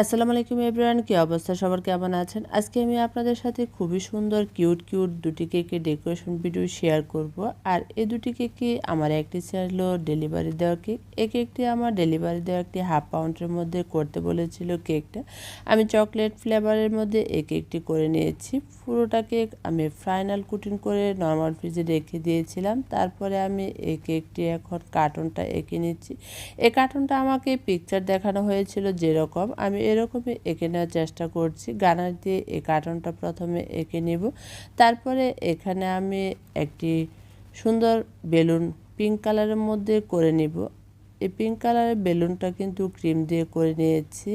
আসসালামু আলাইকুম এভরিওয়ান, কী অবস্থা? সবার কেমন আছেন? আজকে আমি আপনাদের সাথে খুবই সুন্দর, কিউট কিউট দুটি কেকের ডেকোরেশন ভিডিও শেয়ার করব। আর এই দুটি কেকই আমার একটি ছিল ডেলিভারি দেওয়া কেক। এই কেকটি আমার ডেলিভারি দেওয়া একটি হাফ পাউন্ডের মধ্যে করতে বলেছিল কেকটা। আমি চকলেট ফ্লেভারের মধ্যে এই কেকটি করে নিয়েছি। পুরোটা কেক আমি ফাইনাল কুটিং করে নর্মাল ফ্রিজে রেখে দিয়েছিলাম। তারপরে আমি এই কেকটি এখন কার্টুনটা এঁকে নিচ্ছি। এই কার্টুনটা আমাকে পিকচার দেখানো হয়েছিল যেরকম। আমি এরকমই এঁকে নেওয়ার চেষ্টা করছি। গানার দিয়ে এই কার্টনটা প্রথমে এঁকে নেব। তারপরে এখানে আমি একটি সুন্দর বেলুন পিঙ্ক কালারের মধ্যে করে নিব। এই পিঙ্ক কালারের বেলুনটা কিন্তু ক্রিম দিয়ে করে নিয়েছি।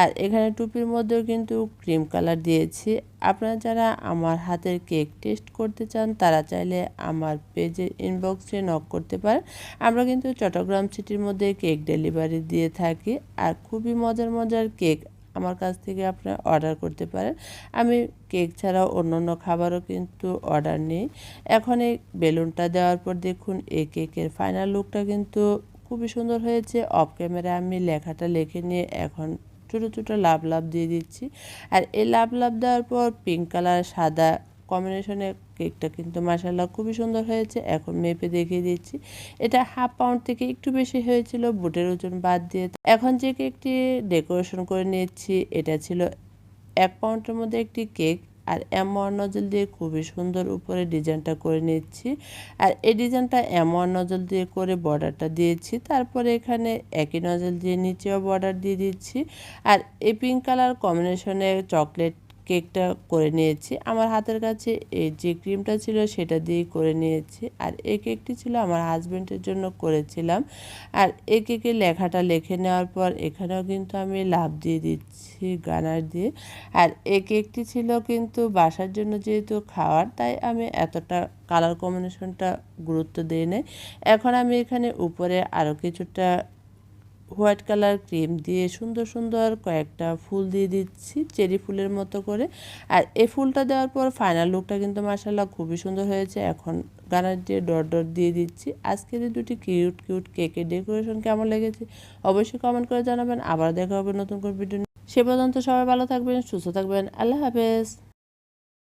আর এখানে টুপির মধ্যেও কিন্তু ক্রিম কালার দিয়েছি। আপনারা যারা আমার হাতের কেক টেস্ট করতে চান, তারা চাইলে আমার পেজের ইনবক্সে নক করতে পারেন। আমরা কিন্তু চট্টগ্রাম সিটির মধ্যে কেক ডেলিভারি দিয়ে থাকি। আর খুবই মজার মজার কেক আমার কাছ থেকে আপনারা অর্ডার করতে পারেন। আমি কেক ছাড়াও অন্য অন্য খাবারও কিন্তু অর্ডার নিই। এখন এই বেলুনটা দেওয়ার পর দেখুন, এই কেকের ফাইনাল লুকটা কিন্তু খুবই সুন্দর হয়েছে। অফ ক্যামেরায় আমি লেখাটা লিখে নিয়ে এখন ছোটো ছোটো লাভ লাভ দিয়ে দিচ্ছি। আর এই লাভ লাভ দেওয়ার পর পিঙ্ক কালার সাদা কম্বিনেশনের কেকটা কিন্তু মাসাল্লাহ খুবই সুন্দর হয়েছে। এখন মেপে দেখিয়ে দিচ্ছি। এটা হাফ পাউন্ড থেকে একটু বেশি হয়েছিল, বুটের ওজন বাদ দিয়ে। এখন যে কেকটি ডেকোরেশন করে নিয়েছি এটা ছিল এক পাউন্ডের মধ্যে একটি কেক আর এমন নজল দিয়ে খুবই সুন্দর উপরে ডিজাইনটা করে নিচ্ছি। আর এই ডিজাইনটা এমন নজল দিয়ে করে বর্ডারটা দিয়েছি। তারপরে এখানে একই নজল দিয়ে নিচেও বর্ডার দিয়ে দিচ্ছি। আর এই পিঙ্ক কালার কম্বিনেশনে চকলেট কেকটা করে নিয়েছি। আমার হাতের কাছে এই যে ক্রিমটা ছিল সেটা দিয়ে করে নিয়েছি। আর এই কেকটি ছিল আমার হাজব্যান্ডের জন্য করেছিলাম। আর এই কেকের লেখাটা লিখে নেওয়ার পর এখানেও কিন্তু আমি লাভ দিয়ে দিচ্ছি গানার দিয়ে। আর এই কেকটি ছিল কিন্তু বাসার জন্য যেহেতু খাওয়ার, তাই আমি এতটা কালার কম্বিনেশনটা গুরুত্ব দিই নাই এখন আমি এখানে উপরে আরও কিছুটা হোয়াইট কালার ক্রিম দিয়ে সুন্দর সুন্দর কয়েকটা ফুল দিয়ে দিচ্ছি, চেরি ফুলের মতো করে। আর এই ফুলটা দেওয়ার পর ফাইনাল লুকটা কিন্তু মার্শাল্লাহ খুবই সুন্দর হয়েছে। এখন গানার দিয়ে ডট ডট দিয়ে দিচ্ছি। আজকের এই দুটি কিউট কিউট কেকের ডেকোরেশন কেমন লেগেছে অবশ্যই কমেন্ট করে জানাবেন। আবার দেখা হবে নতুন করে ভিডিও সে পর্যন্ত সবাই ভালো থাকবেন, সুস্থ থাকবেন। আল্লাহ হাফেজ।